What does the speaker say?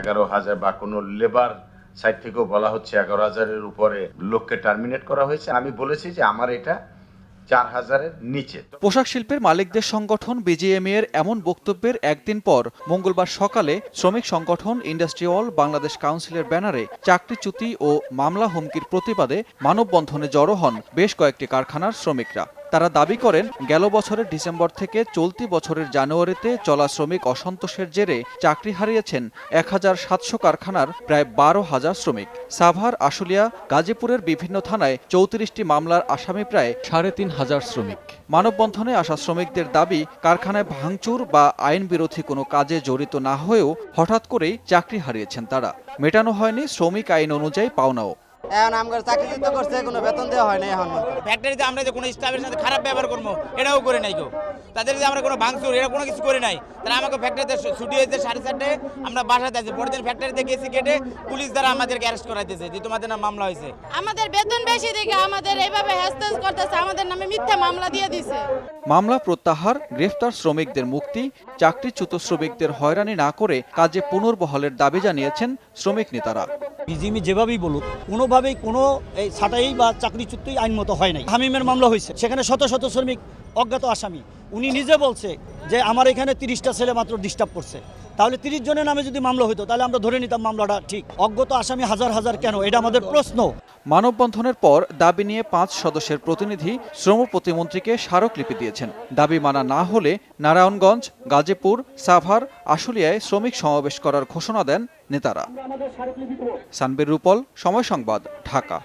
এগারো হাজার বা কোনো লেবার সাইড থেকেও বলা হচ্ছে এগারো হাজারের উপরে লোককে টার্মিনেট করা হয়েছে। আমি বলেছি যে আমার এটা চার হাজারের নিচে। পোশাক শিল্পের মালিকদের সংগঠন বিজিএমএ এর এমন বক্তব্যের একদিন পর মঙ্গলবার সকালে শ্রমিক সংগঠন ইন্ডাস্ট্রিয়াল বাংলাদেশ কাউন্সিলের ব্যানারে চাকরিচ্যুতি ও মামলা হুমকির প্রতিবাদে মানববন্ধনে জড়ো হন বেশ কয়েকটি কারখানার শ্রমিকরা। তারা দাবি করেন, গেল বছরের ডিসেম্বর থেকে চলতি বছরের জানুয়ারিতে চলা শ্রমিক অসন্তোষের জেরে চাকরি হারিয়েছেন এক হাজার সাতশো কারখানার প্রায় বারো হাজার শ্রমিক। সাভার, আশুলিয়া, গাজীপুরের বিভিন্ন থানায় চৌত্রিশটি মামলার আসামি প্রায় সাড়ে তিন হাজার শ্রমিক। মানববন্ধনে আসা শ্রমিকদের দাবি, কারখানায় ভাঙচুর বা আইন বিরোধী কোনো কাজে জড়িত না হয়েও হঠাৎ করেই চাকরি হারিয়েছেন তারা। মেটানো হয়নি শ্রমিক আইন অনুযায়ী পাওনাও। এখন আমার চাকরিচ্যুত করছে কোনো বেতন দেওয়া হয় না এখন ফ্যাক্টরিতে আমরা যে কোনো স্টাফের সাথে খারাপ ব্যবহার করব এটাও করে নাই কেউ। তাদের যে আমরা কোনো ভাঙচুর এটা কোনো কিছু করে নাই। তারা আমাকে ফ্যাক্টরিতে ছুটি হয়েছে সাড়ে চারটে আমরা বাসাতে আছি। পরের দিন ফ্যাক্টরিতে গেছি কেটে পুলিশ দ্বারা আমাদেরকে অ্যারেস্ট করাইতেছে যে তোমাদের নাম মামলা হয়েছে। আমাদের বেতন বেশি দেখে আমাদের এইভাবে করতেছে আমাদের নামে মিথ্যা মামলা দিয়ে দিছে। মামলা প্রত্যাহার গ্রেফতার শ্রমিকদের মুক্তি চাকরিচ্যুত শ্রমিকদের হয়রানি না করে কাজে পুনর্বহালের দাবি জানিয়েছেন শ্রমিক নেতারা। বিজিমি যেভাবেই বলুক, কোনোভাবেই কোনো এই ছাটাই বা চাকরিচ্যুতই আইনমত হয় নাই। হামিমের মামলা হয়েছে। সেখানে শত শত শ্রমিক অজ্ঞাত আসামি। উনি নিজে বলছে যে, আমার এখানে তিরিশটা ছেলে মাত্র ডিস্টার্ব করছে। তাহলে তিরিশ জনের নামে যদি মামলা হতো তাহলে আমরা ধরে নিতাম মামলাটা ঠিক। অজ্ঞাত আসামি হাজার হাজার কেন? এটা আমাদের প্রশ্ন। মানববন্ধনের পর দাবি নিয়ে পাঁচ সদস্যের প্রতিনিধি শ্রম প্রতিমন্ত্রীকে স্মারকলিপি দিয়েছেন। দাবি মানা না হলে নারায়ণগঞ্জ, গাজীপুর, সাভার, আশুলিয়ায় শ্রমিক সমাবেশ করার ঘোষণা দেন নেতারা। সানবির রূপল, সময় সংবাদ, ঢাকা।